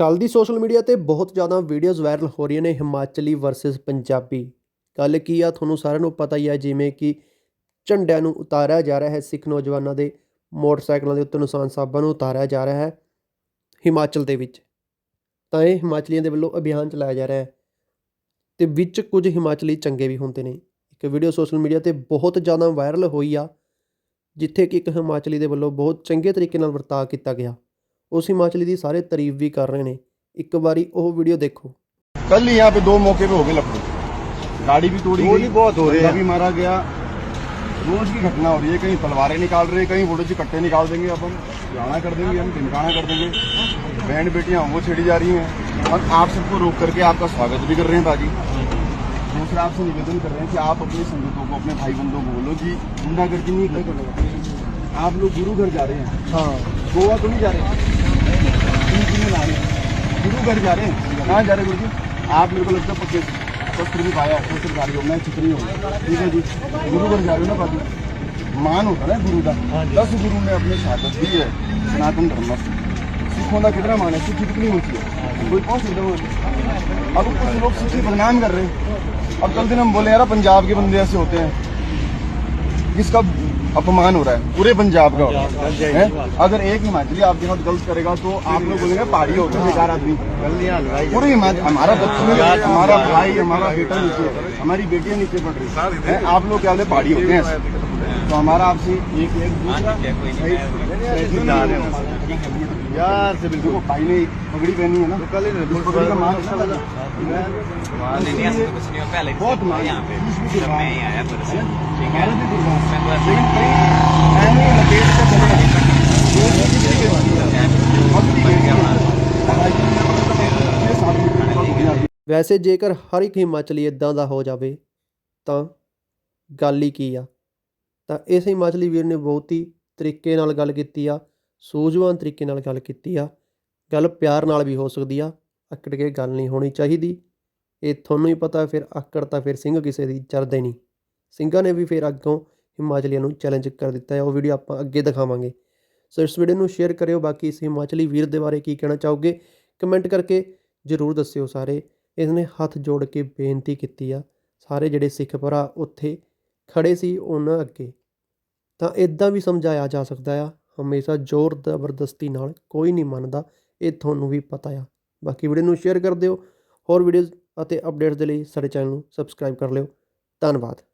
ਕੱਲ ਦੀ social media ਤੇ ਬਹੁਤ ਜ਼ਿਆਦਾ ਵੀਡੀਓਜ਼ ਵਾਇਰਲ ਹੋ ਰਹੀਆਂ ਨੇ ਹਿਮਾਚਲੀ ਵਰਸਸ ਪੰਜਾਬੀ। ਗੱਲ ਕੀ ਆ ਤੁਹਾਨੂੰ ਸਾਰਿਆਂ ਨੂੰ ਪਤਾ ਹੀ ਆ, ਜਿਵੇਂ ਕਿ ਝੰਡਿਆਂ ਨੂੰ ਉਤਾਰਿਆ ਜਾ ਰਿਹਾ ਹੈ, ਸਿੱਖ ਨੌਜਵਾਨਾਂ ਦੇ ਮੋਟਰਸਾਈਕਲਾਂ ਦੇ ਉੱਤੇ ਨਿਸ਼ਾਨ ਸਾਹਿਬਾਂ ਨੂੰ ਉਤਾਰਿਆ ਜਾ ਰਿਹਾ ਹੈ ਹਿਮਾਚਲ ਦੇ ਵਿੱਚ। ਤਾਂ ਇਹ ਹਿਮਾਚਲੀਆਂ ਦੇ ਵੱਲੋਂ ਅਭਿਆਨ ਚਲਾਇਆ ਜਾ ਰਿਹਾ ਹੈ ਤੇ ਵਿੱਚ ਕੁਝ ਹਿਮਾਚਲੀ ਚੰਗੇ ਵੀ ਹੁੰਦੇ ਨੇ। ਇੱਕ ਵੀਡੀਓ ਸੋਸ਼ਲ ਮੀਡੀਆ ਤੇ ਬਹੁਤ ਜ਼ਿਆਦਾ ਵਾਇਰਲ ਹੋਈ ਆ, ਜਿੱਥੇ ਕਿ ਇੱਕ ਹਿਮਾਚਲੀ ਦੇ ਵੱਲੋਂ ਬਹੁਤ ਚੰਗੇ ਤਰੀਕੇ ਨਾਲ ਵਰਤਾਅ ਕੀਤਾ ਗਿਆ। ਉਸ ਹਿਮਾਚਲੀ ਦੀ ਸਾਰੇ ਤਾਰੀਫ ਵੀ ਕਰ ਰਹੇ ਨੇ ਇੱਕ ਵਾਰੀ ਉਹ ਵੀਡੀਓ ਦੇਖੋ कल ही यहाँ पे दो मौके पे हो गए लफड़े गाड़ी भी तोड़ी गोली गई, बहुत हो रहे बंदा हैं। भी मारा गया रोज की घटना हो रही है कहीं तलवारें निकाल रहे हैं कहीं वोटो से कट्टे निकाल देंगे अब हम जाना कर देंगे हम ढिमकाना कर देंगे बहन बेटियां वो छेड़ी जा रही हैं और आप सबको रोक करके आपका स्वागत भी कर रहे हैं बाजी दूसरा आपसे निवेदन कर रहे हैं कि आप अपने संगतों को अपने भाई बंधुओं को बोलो कि गुंडागर्दी नहीं करते आप लोग गुरु घर जा रहे हैं हाँ गोवा तो नहीं जा रहे तीन दिन ला रहे हैं गुरु घर जा रहे हैं कहाँ जा रहे हैं गुरु जी आप मेरे को लगता है पक्के वस्त्र भी पाया है सरकारी हो मैं चित्री हूँ ठीक है जी। गुरु घर जा रहे हो ना बाबू? मान होता ना गुरु का। दस गुरु ने अपने शहादत दी है। सनातन धर्म सिखों का कितना मान है? सिख कितनी ऊँची है? कोई पहुँच सकता है अब कुछ लोग सिख बदनाम कर रहे हैं। अब कल दिन हम बोले यार पंजाब के बंदे ऐसे होते हैं। जिसका अपमान हो रहा है? पूरे पंजाब का है अगर एक हिमाचली आपके साथ गलत करेगा तो आप लोग बोलेंगे पहाड़ी हो गए बेकार आदमी। पूरे हिमाचल हमारा बच्चा हमारा भाई हमारा बेटा नीचे हमारी बेटियाँ नीचे पड़ रही है। आप लोग क्या पहाड़ी होते हैं तो हमारा आपसे एक एक दूसरा हो यार से बिल्कुल देखो भाई ने पगड़ी पहनी है ना कल ही इस पगड़ी का मान अच्छा लगा नहीं नहीं ऐसा तो कुछ नहीं हुआ पहले भी बहुत था मान यहाँ पे बीच में जब मैं ही आया पर से ठीक है हमारा भी कुर्बान मैं तो ऐसे लेकिन कहीं ऐसे ही लपेट के चले गए। दो सौ की जगह अब भी गए। ये साथ में बहुत बढ़िया ਵੈਸੇ ਜੇਕਰ ਹਰ ਇੱਕ ਹਿਮਾਚਲੀ ਇਦਾਂ ਦਾ ਹੋ ਜਾਵੇ ਤਾਂ ਗੱਲ ਹੀ ਕੀ ਆ ਤਾਂ ਇਸ ਹਿਮਾਚਲੀ ਵੀਰ ਨੇ ਬਹੁਤ ਹੀ ਤਰੀਕੇ ਨਾਲ ਗੱਲ ਕੀਤੀ ਆ, ਸੂਝਵਾਨ ਤਰੀਕੇ ਨਾਲ ਗੱਲ ਕੀਤੀ ਆ, ਗੱਲ ਪਿਆਰ ਨਾਲ ਵੀ ਹੋ ਸਕਦੀ ਆ, ਅਕੜ ਕੇ ਗੱਲ ਨਹੀਂ ਹੋਣੀ ਚਾਹੀਦੀ। ਇਹ ਤੁਹਾਨੂੰ ਹੀ ਪਤਾ, ਫਿਰ ਆਕੜ ਤਾਂ ਫਿਰ ਸਿੰਘ ਕਿਸੇ ਦੀ ਚਰਦੇ ਨਹੀਂ। ਸਿੰਘਾਂ ਨੇ ਵੀ ਫਿਰ ਅੱਗੋਂ ਹਿਮਾਚਲੀਆਂ ਨੂੰ ਚੈਲੰਜ ਕਰ ਦਿੱਤਾ ਹੈ। ਉਹ ਵੀਡੀਓ ਆਪਾਂ ਅੱਗੇ ਦਿਖਾਵਾਂਗੇ। ਸੋ ਇਸ ਵੀਡੀਓ ਨੂੰ ਸ਼ੇਅਰ ਕਰਿਓ। ਬਾਕੀ ਇਸ ਹਿਮਾਚਲੀ ਵੀਰ ਦੇ ਬਾਰੇ ਕੀ ਕਹਿਣਾ ਚਾਹੋਗੇ ਕਮੈਂਟ ਕਰਕੇ ਜ਼ਰੂਰ ਦੱਸਿਓ ਸਾਰੇ। ਇਸਨੇ ਹੱਥ ਜੋੜ ਕੇ ਬੇਨਤੀ ਕੀਤੀ ਆ। ਸਾਰੇ ਜਿਹੜੇ ਸਿੱਖ ਭਰਾ ਉੱਥੇ ਖੜੇ ਸੀ, ਉਹਨਾਂ ਅੱਗੇ ਤਾਂ ਇੱਦਾਂ ਵੀ ਸਮਝਾਇਆ ਜਾ ਸਕਦਾ ਆ, ਹਮੇਸ਼ਾ ਜ਼ੋਰ ਜ਼ਬਰਦਸਤੀ ਨਾਲ ਕੋਈ ਨਹੀਂ ਮੰਨਦਾ, ਇਹ ਤੁਹਾਨੂੰ ਵੀ ਪਤਾ ਆ। ਬਾਕੀ ਵੀਡੀਓ ਨੂੰ ਸ਼ੇਅਰ ਕਰ ਦਿਓ, ਹੋਰ ਵੀਡੀਓਜ਼ ਅਤੇ ਅਪਡੇਟਸ ਦੇ ਲਈ ਸਾਡੇ ਚੈਨਲ ਨੂੰ ਸਬਸਕ੍ਰਾਈਬ ਕਰ ਲਿਓ। ਧੰਨਵਾਦ।